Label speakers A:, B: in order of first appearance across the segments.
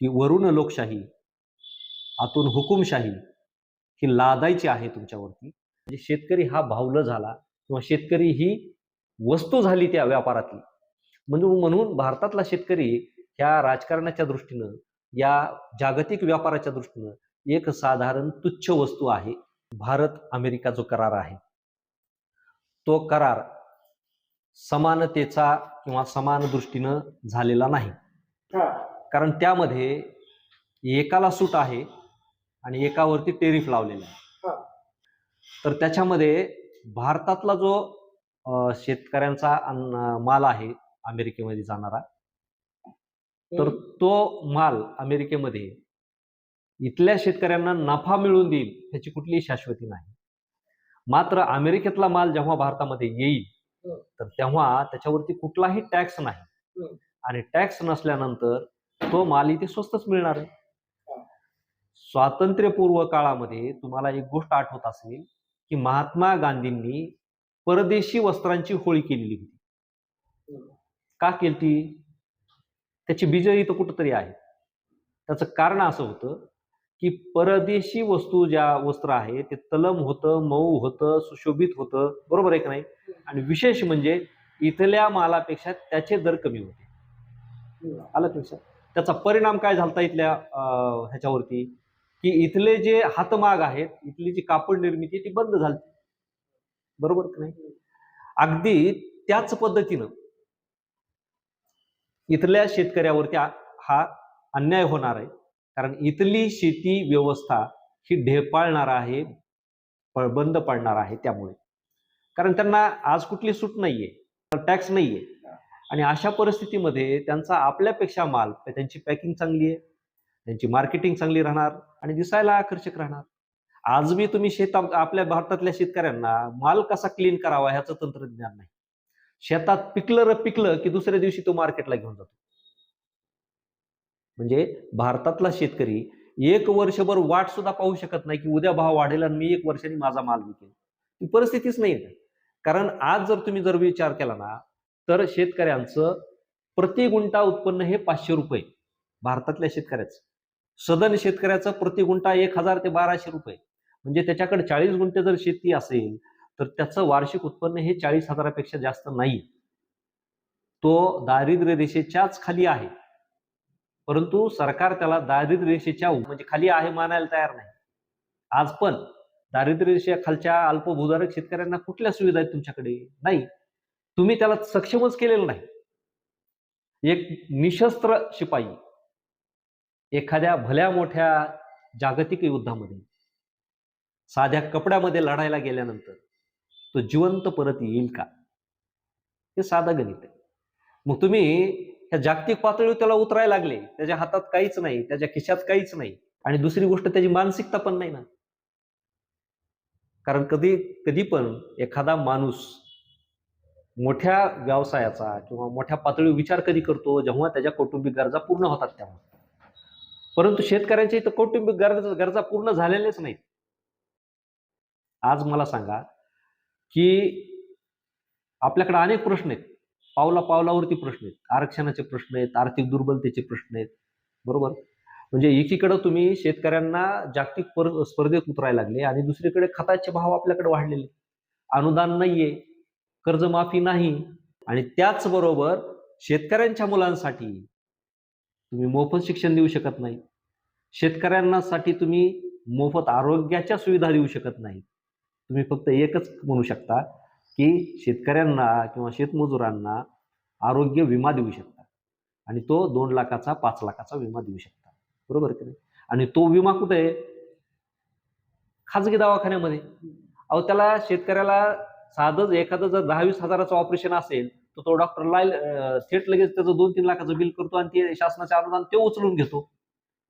A: की वरून लोकशाही आतून हुकुमशाही ही लादायची आहे तुमच्यावरती. म्हणजे शेतकरी हा भावलं झाला किंवा शेतकरी ही वस्तू झाली त्या व्यापारातली. म्हणून म्हणून भारतातला शेतकरी ह्या राजकारणाच्या दृष्टीनं या जागतिक व्यापाराच्या दृष्टीनं एक साधारण तुच्छ वस्तू आहे. भारत अमेरिका जो करार आहे तो करार समानतेचा किंवा समान दृष्टीनं झालेला नाही. कारण त्यामध्ये एकाला सूट आहे आणि एकावरती टेरिफ लावलेला आहे
B: हा.
A: तर त्याच्यामध्ये भारतातला जो शेतकऱ्यांचा माल आहे अमेरिकेमध्ये जाणारा तर तो माल अमेरिकेमध्ये इथल्या शेतकऱ्यांना नफा मिळवून देईल ह्याची कुठलीही शाश्वती नाही मात्र अमेरिकेतला माल जेव्हा भारतामध्ये येईल. तर तेव्हा त्याच्यावरती कुठलाही टॅक्स नाही. आणि टॅक्स नसल्यानंतर तो माल इथे स्वस्तच मिळणार आहे. स्वातंत्र्यपूर्व काळामध्ये तुम्हाला एक गोष्ट आठवत असेल की महात्मा गांधींनी परदेशी वस्त्रांची होळी केलेली होती. का केली त्याची बीज इथं कुठंतरी आहे. त्याचं कारण असं होतं की परदेशी वस्तू ज्या वस्त्र आहे ते तलम होतं मऊ होतं सुशोभित होतं बरोबर आहे का नाही? आणि विशेष म्हणजे इथल्या मालापेक्षा त्याचे दर कमी होते. आलं लक्षात? त्याचा परिणाम काय झालता इथल्या ह्याच्यावरती? की इथले जे हातमाग आहेत इथली जी कापड निर्मिती ती बंद झाली बरोबर नाही? अगदी त्याच पद्धतीनं इथल्या शेतकऱ्यावरती हा अन्याय होणार आहे. कारण इथली शेती व्यवस्था ही ढेपाळणार आहे बंद पडणार आहे त्यामुळे. कारण त्यांना आज कुठली सूट नाहीये टॅक्स नाहीये. आणि अशा परिस्थितीमध्ये त्यांचा आपल्यापेक्षा माल त्यांची पॅकिंग चांगली आहे त्यांची मार्केटिंग चांगली राहणार आणि दिसायला आकर्षक राहणार. आज मी तुम्ही शेत आपल्या भारतातल्या शेतकऱ्यांना माल कसा क्लीन करावा ह्याचं तंत्रज्ञान नाही. शेतात पिकलं र पिकलं की दुसऱ्या दिवशी तो मार्केटला घेऊन जातो. म्हणजे भारतातला शेतकरी एक वर्षभर वाट सुद्धा पाहू शकत नाही की उद्या भाव वाढेल आणि मी एक वर्षाने माझा माल विकेल ती परिस्थितीच नाही कारण आज जर तुम्ही जर विचार केला ना तर शेतकऱ्यांचं प्रति गुंठा उत्पन्न हे पाचशे रुपये. भारतातल्या शेतकऱ्याचं. सदन शेतकऱ्याचं प्रति गुंठा एक हजार ते बाराशे रुपये. म्हणजे त्याच्याकडे चाळीस गुंठे जर शेती असेल तर त्याचं वार्षिक उत्पन्न हे चाळीस हजारापेक्षा जास्त नाही. तो दारिद्र्य रेषेच्याच खाली आहे. परंतु सरकार त्याला दारिद्र्य रेषेच्या म्हणजे खाली आहे मानायला तयार नाही. आज पण दारिद्र्य रेषेखालच्या अल्पभूधारक शेतकऱ्यांना कुठल्या सुविधा आहेत तुमच्याकडे? नाही. तुम्ही त्याला सक्षमच केलेलं नाही. एक निशस्त्र शिपाई एखाद्या भल्या मोठ्या जागतिक युद्धामध्ये साध्या कपड्यामध्ये लढायला गेल्यानंतर तो जिवंत परत येईल का? हे साधं गणित आहे. मग तुम्ही ह्या जागतिक पातळीवर त्याला उतरायला लागले त्याच्या हातात काहीच नाही त्याच्या खिशात काहीच नाही आणि दुसरी गोष्ट त्याची मानसिकता पण नाही ना. कारण कधी कधी पण एखादा माणूस मोठ्या व्यवसायाचा किंवा मोठ्या पातळीवर विचार कधी करतो जेव्हा त्याच्या कौटुंबिक गरजा पूर्ण होतात तेव्हा. परंतु शेतकऱ्यांच्या इथं कौटुंबिक गरजा गरजा पूर्ण झालेल्याच नाहीत. आज मला सांगा की आपल्याकडे अनेक प्रश्न आहेत. पावला पावलावरती प्रश्न आहेत. आरक्षणाचे प्रश्न आहेत आर्थिक दुर्बलतेचे प्रश्न आहेत. बरोबर? म्हणजे एकीकडे तुम्ही शेतकऱ्यांना जागतिक स्पर्धेत उतरायला लागले आणि दुसरीकडे खताचे भाव आपल्याकडे वाढलेले. अनुदान नाहीये. कर्जमाफी नाही. आणि त्याचबरोबर शेतकऱ्यांच्या मुलांसाठी तुम्ही मोफत शिक्षण देऊ शकत नाही. शेतकऱ्यांनासाठी तुम्ही मोफत आरोग्याच्या सुविधा देऊ शकत नाही. तुम्ही फक्त एकच म्हणू शकता की शेतकऱ्यांना किंवा शेतमजुरांना आरोग्य विमा देऊ शकता. आणि तो दोन लाखाचा पाच लाखाचा विमा देऊ शकता. बरोबर की नाही? आणि तो विमा कुठे आहे? खाजगी दवाखान्यामध्ये. अहो त्याला शेतकऱ्याला साधंच एखादं जर दहा वीस हजाराचं ऑपरेशन असेल तर तो डॉक्टर लाल थेट लगेच त्याचं दोन तीन लाखाचं बिल करतो आणि ते शासनाचे अनुदान ते उचलून घेतो.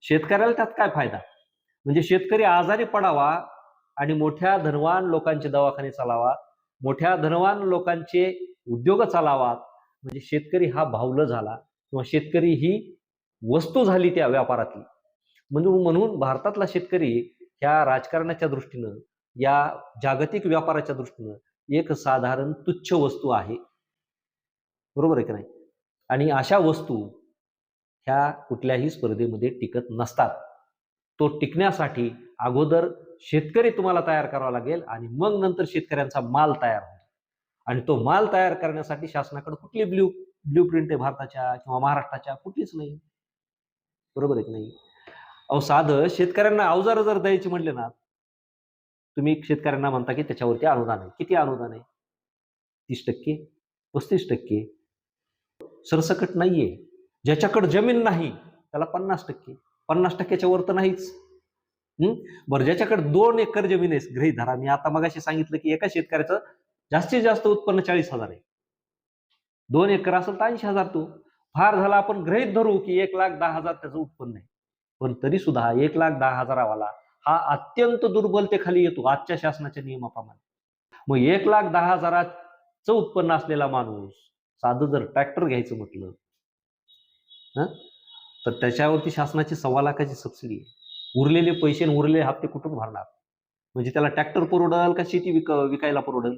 A: शेतकऱ्याला त्यात काय फायदा? म्हणजे शेतकरी आजारी पडावा आणि मोठ्या धनवान लोकांचे दवाखाने चालावा मोठ्या धनवान लोकांचे उद्योग चालावात म्हणजे शेतकरी हा भावलं झाला किंवा शेतकरी ही वस्तू झाली त्या व्यापारातली. म्हणून म्हणून भारतातला शेतकरी ह्या राजकारणाच्या दृष्टीनं या जागतिक व्यापाराच्या दृष्टीनं एक साधारण तुच्छ वस्तू आहे. बरोबर आहे की नाही? आणि अशा वस्तू ह्या कुठल्याही स्पर्धेमध्ये टिकत नसतात. तो टिकण्यासाठी अगोदर शेतकरी तुम्हाला तयार करावा लागेल आणि मग नंतर शेतकऱ्यांचा माल तयार होतो. आणि तो माल तयार करण्यासाठी शासनाकडे कुठली ब्ल्यू ब्ल्यू प्रिंट आहे भारताच्या किंवा महाराष्ट्राच्या? कुठलीच नाही. बरोबर आहे की नाही? अहो साधं शेतकऱ्यांना अवजार जर द्यायची म्हणले ना तुम्ही शेतकऱ्यांना म्हणता की त्याच्यावरती अनुदान आहे. किती अनुदान आहे? तीस टक्के? पस्तीस टक्के? सरसकट नाहीये. ज्याच्याकडे जमीन नाही त्याला पन्नास टक्के. पन्नास टक्क्याच्या वर तर नाहीच. बरं ज्याच्याकडे दोन एकर जमीन आहे गृहीत धरा. मी आता मगाशी सांगितलं की एका शेतकऱ्याचं जास्तीत जास्त उत्पन्न चाळीस हजार आहे. दोन एकर असेल तर ऐंशी हजार तो. फार झाला आपण गृहीत धरू की एक लाख दहा हजार त्याचं उत्पन्न आहे. पण तरी सुद्धा एक लाख दहा हजारावाला हा अत्यंत दुर्बलतेखाली येतो आजच्या शासनाच्या नियमाप्रमाणे. मग एक लाख दहा हजाराचं उत्पन्न असलेला माणूस साधं जर ट्रॅक्टर घ्यायचं म्हटलं तर त्याच्यावरती शासनाची सव्वा लाखाची सबसिडी आहे. उरलेले पैसे आणि उरलेले हप्ते कुठून भरणार? म्हणजे त्याला ट्रॅक्टर परवडल का शेती विक विकायला परवडल?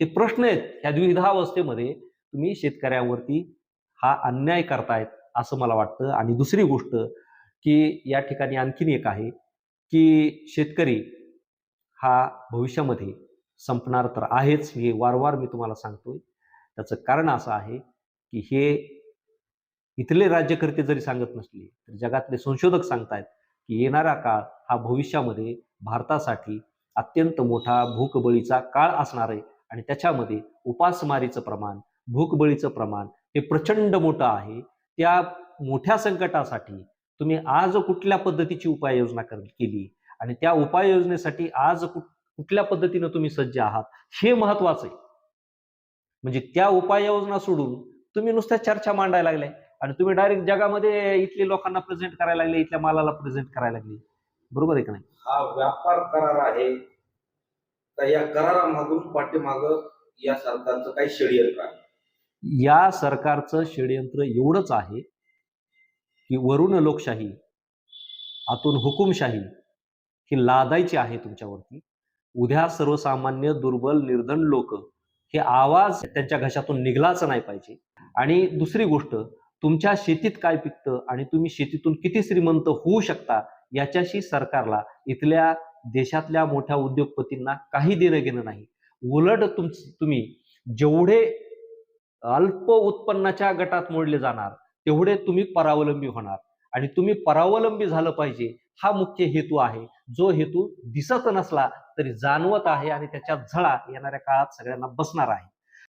A: हे प्रश्न आहेत. ह्या द्विधावस्थेमध्ये तुम्ही शेतकऱ्यांवरती हा अन्याय करतायत असं मला वाटतं. आणि दुसरी गोष्ट की या ठिकाणी आणखीन एक आहे की शेतकरी हा भविष्यामध्ये संपणार तर आहेच हे वारंवार मी तुम्हाला सांगतोय. त्याचं कारण असं आहे की हे इथले राज्यकर्ते जरी सांगत नसले तर जगातले संशोधक सांगतायत की येणारा काळ हा भविष्यामध्ये भारतासाठी अत्यंत मोठा भूकबळीचा काळ असणार आहे आणि त्याच्यामध्ये उपासमारीचं प्रमाण भूकबळीचं प्रमाण हे प्रचंड मोठं आहे. त्या मोठ्या संकटासाठी तुम्ही आज कुठल्या पद्धतीची उपाययोजना केली? आणि त्या उपाययोजनेसाठी आज कुठ कुठल्या पद्धतीनं तुम्ही सज्ज आहात? हे महत्वाचं आहे. म्हणजे त्या उपाययोजना सोडून तुम्ही नुसत्या चर्चा मांडायला लागल्या आणि तुम्ही डायरेक्ट जगामध्ये इथले लोकांना प्रेझेंट करायला लागले इथल्या मालाला प्रेझेंट करायला लागले. बरोबर आहे का नाही?
B: हा व्यापार करार आहे. का या करारामागून पाठीमाग या सरकारचं काही षडयंत्र आहे.
A: या सरकारचं षडयंत्र एवढंच आहे की वरून लोकशाही आतून हुकुमशाही ही लादायची आहे तुमच्यावरती. उद्या सर्वसामान्य दुर्बल निर्धन लोक हे आवाज त्यांच्या घशातून निघलाच नाही पाहिजे. आणि दुसरी गोष्ट तुमच्या शेतीत काय पिकतं आणि तुम्ही शेतीतून किती श्रीमंत होऊ शकता याच्याशी सरकारला इथल्या देशातल्या मोठ्या उद्योगपतींना काही देणं घेणं नाही. उलट तुम तुम्ही जेवढे अल्प उत्पन्नाच्या गटात मोडले जाणार तेवढे तुम्ही परावलंबी होणार. आणि तुम्ही परावलंबी झालं पाहिजे हा मुख्य हेतू आहे. जो हेतू दिसत नसला तरी जाणवत आहे आणि त्याच्या झळा येणाऱ्या काळात सगळ्यांना बसणार आहे.